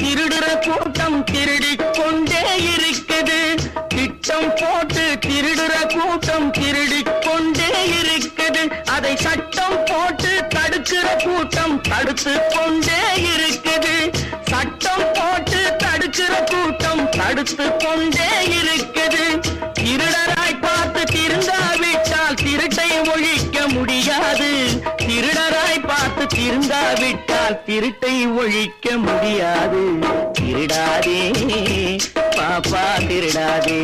திருடுற கூட்டம் திருடிக் கொண்டே இருக்குது. திட்டம் போட்டு திருடுற கூட்டம் திருடிக் கொண்டே இருக்குது. அதை சட்டம் போட்டு தடுக்கிற கூட்டம் தடுத்து கொண்டே இருக்குது. சட்டம் போட்டு தடுக்கிற கூட்டம் தடுத்து கொண்டே இருக்குது. திருடராய் பார்த்து திருந்தாவிட்டால் திருட்டை ஒழிக்க முடியாது. திருடராய் பார்த்து திருந்தாவிட்டால் திருட்டை ஒழிக்க முடியாது. திருடாதே பாப்பா திருடாதே.